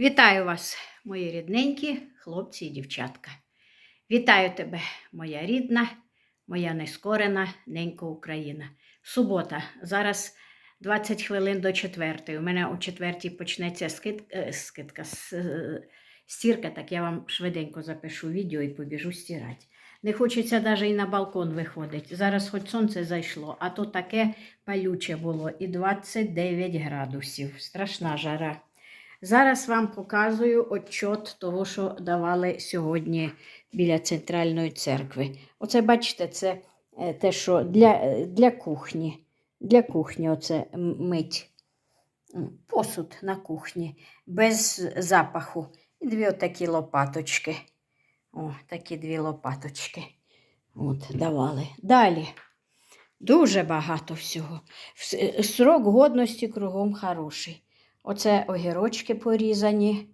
Вітаю вас, мої рідненькі хлопці і дівчатка. Вітаю тебе, моя рідна, моя нескорена ненька Україна. Субота. Зараз 20 хвилин до четвертої. У мене о четвертій почнеться скид... е, скидка, е, стірка, так я вам швиденько запишу відео і побіжу стирати. Не хочеться навіть і на балкон виходити. Зараз хоч сонце зайшло, а то таке палюче було і 29 градусів. Страшна жара. Зараз вам показую отчот того, що давали сьогодні біля центральної церкви. Оце, бачите, це е, те, що для, е, для кухні. Для кухні оце мить. Посуд на кухні, без запаху. І дві отакі лопаточки. О, такі дві лопаточки. От, давали. Далі. Дуже багато всього. Срок годності кругом хороший. Оце огірочки порізані,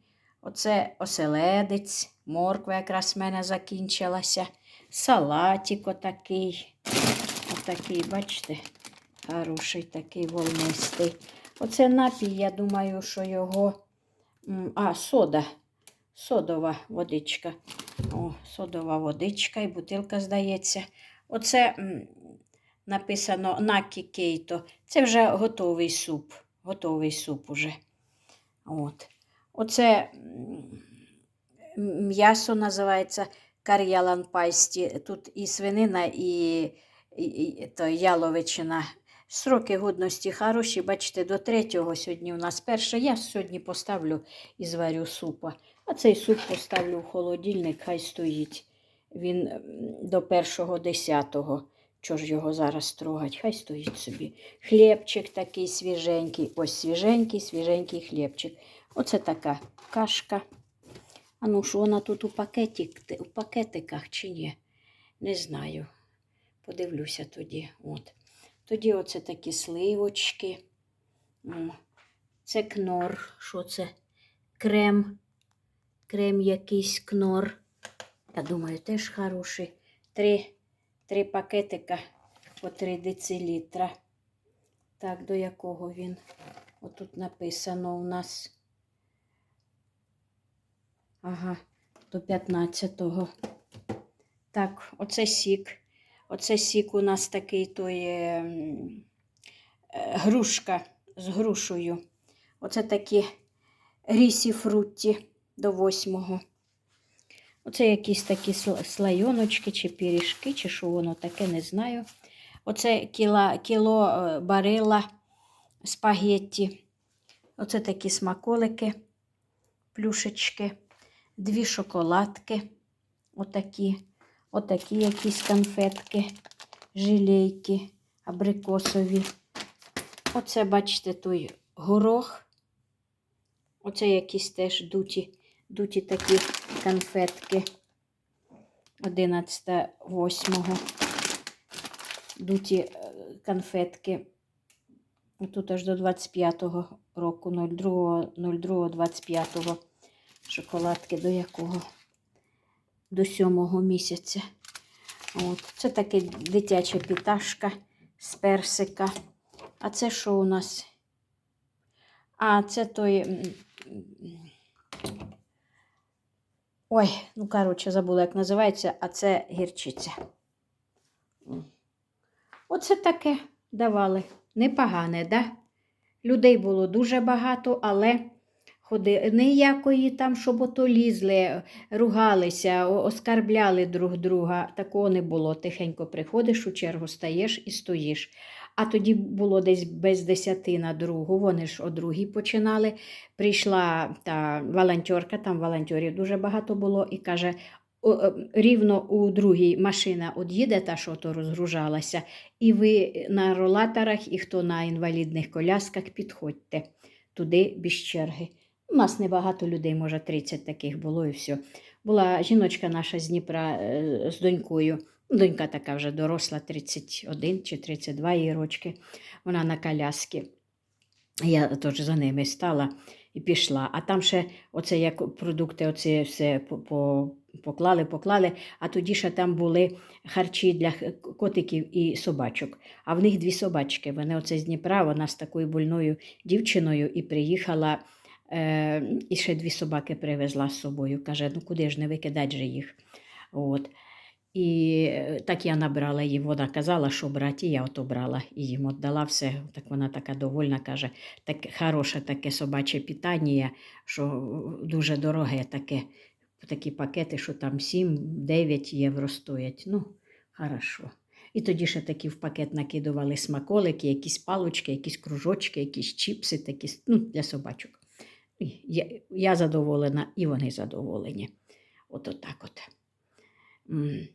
оце оселедець, морква якраз в мене закінчилася, салатик отакий. Отакий, бачите, хороший такий волнистий. Оце напій, я думаю, що його. А, сода. Содова водичка. О, содова водичка і бутилка, здається. Оце написано Накі Кейто. Це вже готовий суп. Готовий суп уже. От. Оце м'ясо називається кар'ялан пайсті. Тут і свинина, і, і, і то, яловичина. Сроки годності хороші. Бачите, до третього сьогодні у нас перше. Я сьогодні поставлю і зварю супа. А цей суп поставлю в холодильник, хай стоїть. Він до першого десятого. Чого ж його зараз трогать? Хай стоїть собі. Хлібчик такий свіженький. Ось свіженький, свіженький хлібчик. Оце така кашка. А ну що вона тут у, пакетик, у пакетиках чи ні? Не знаю. Подивлюся тоді. От. Тоді оце такі сливочки. Це кнор. Що це? Крем. Крем якийсь кнор. Я думаю, теж хороший. Три, три пакетика по 3 децилітра. Так, до якого він? Отут написано у нас. Ага, до 15-го. Так, оце сік. Оце сік у нас такий той е, грушка з грушею. Оце такі рісі фрутті до 8-го. Оце якісь такі слайоночки чи пиріжки, чи що воно таке, не знаю. Оце кіло, кіло е, барила спагетті. Оце такі смаколики, плюшечки, дві шоколадки, отакі, отакі якісь конфетки, жилейки, абрикосові. Оце, бачите, той горох. Оце якісь теж дуті, дуті такі конфетки. 11 8 дуті конфетки. Тут аж до 25-го року, 02-25 шоколадки до якого? До 7 місяця. От. Це таке дитяча піташка з персика. А це що у нас? А, це той. Ой, ну коротше, забула, як називається, а це гірчиця. Оце таке давали. Непогане, да? Людей було дуже багато, але ходи ніякої там, щоб ото лізли, ругалися, оскарбляли друг друга. Такого не було. Тихенько приходиш у чергу, стаєш і стоїш. А тоді було десь без десяти на другу. Вони ж о другій починали. Прийшла та волонтерка, там волонтерів дуже багато було, і каже: «О, е, рівно у другій машина од'їде, та що то розгружалася, і ви на ролаторах, і хто на інвалідних колясках, підходьте туди без черги. У нас небагато людей, може 30 таких було і все. Була жіночка наша з Дніпра е, з донькою. Донька така вже доросла, 31 чи 32 її рочки. Вона на коляскі. Я теж за ними стала і пішла. А там ще оце як продукти, оце все по- по- поклали, поклали. А тоді ще там були харчі для котиків і собачок. А в них дві собачки. Вони оце з Дніпра, вона з такою больною дівчиною і приїхала Е, і ще дві собаки привезла з собою. Каже, ну куди ж не викидати же їх. От. І е, так я набрала її. Вона казала, що брати, і я ото брала і їм віддала все. Так вона така довольна, каже, так хороше таке собаче питання, що дуже дороге таке. Такі пакети, що там 7-9 євро стоять. Ну, хорошо. І тоді ще такі в пакет накидували смаколики, якісь палочки, якісь кружочки, якісь чіпси, такі ну, для собачок. Я, я задоволена, і вони задоволені. От от. М.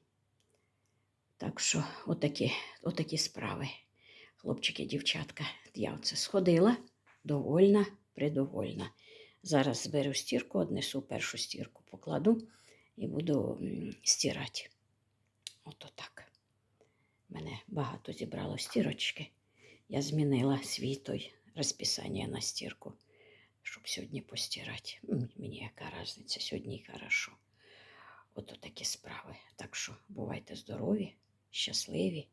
Так що, отакі, отакі справи. Хлопчики, дівчатка, я оце сходила, довольна, придовольна. Зараз зберу стірку, однесу першу стірку, покладу і буду стирати. Ото так. Мене багато зібрало стірочки. Я змінила свій той розписання на стірку, щоб сьогодні постирати. Мені яка різниця, сьогодні хорошо. Ото такі справи. Так що бувайте здорові, щасливі,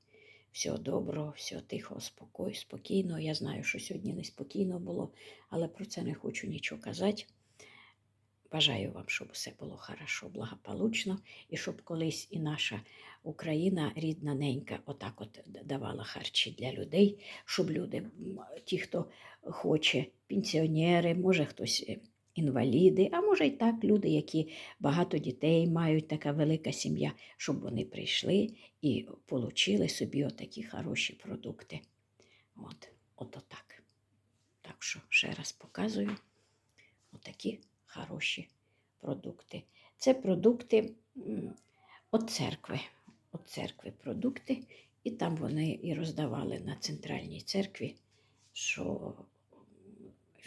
всього доброго, всього тихого, спокою, спокійного. Я знаю, що сьогодні неспокійно було, але про це не хочу нічого казати. Бажаю вам, щоб все було хорошо, благополучно, і щоб колись і наша Україна, рідна ненька, отак от давала харчі для людей, щоб люди, ті, хто хоче, пенсіонери, може хтось е, інваліди, а може й так люди, які багато дітей мають, така велика сім'я, щоб вони прийшли і отримали собі отакі хороші продукти. От, от отак. Так що ще раз показую отакі хороші продукти. Це продукти от церкви. От церкви продукти, і там вони і роздавали на центральній церкві, що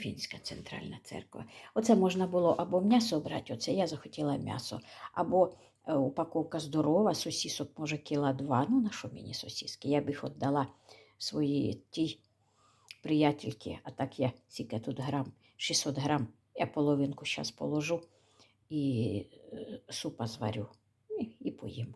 Фінська центральна церква. Оце можна було або м'ясо брати, оце я захотіла м'ясо, або е, упаковка здорова, сосісок, може, кіла два. Ну, на що мені сосіски? Я б їх віддала своїй тій приятельки, а так я скільки тут грам, 600 грам, я половинку зараз положу і е, супа зварю і, поїм.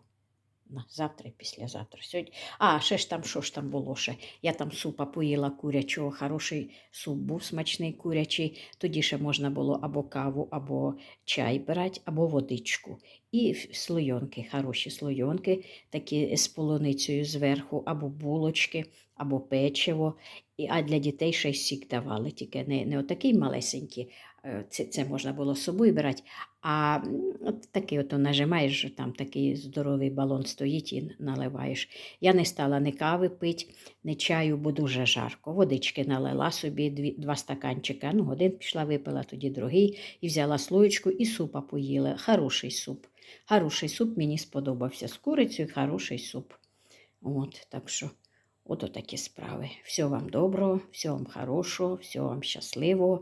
На завтра і післязавтра. Сьогодні... А, ще ж там, що ж там було ще? Я там супа поїла курячого, хороший суп був смачний курячий. Тоді ще можна було або каву, або чай брати, або водичку. І слойонки, хороші слойонки, такі з полуницею зверху, або булочки, або печиво. А для дітей ще й сік давали, тільки не, не отакий малесенький, це, це можна було з собою брати, а от такий ото нажимаєш, там такий здоровий балон стоїть і наливаєш. Я не стала ні кави пити, ні чаю, бо дуже жарко. Водички налила собі дві, два стаканчика. Ну, один пішла, випила, тоді другий, і взяла слоєчку і супа поїла. Хороший суп. Хороший суп мені сподобався. З курицею хороший суп. От, так що, от такі справи. Всього вам доброго, всього вам хорошого, всього вам щасливого,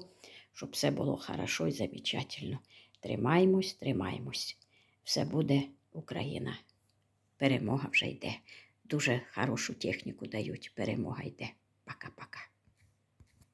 щоб все було хорошо і замечательно. Тримаймось, тримаймось. Все буде Україна. Перемога вже йде. Дуже хорошу техніку дають. Перемога йде. Пока-пока.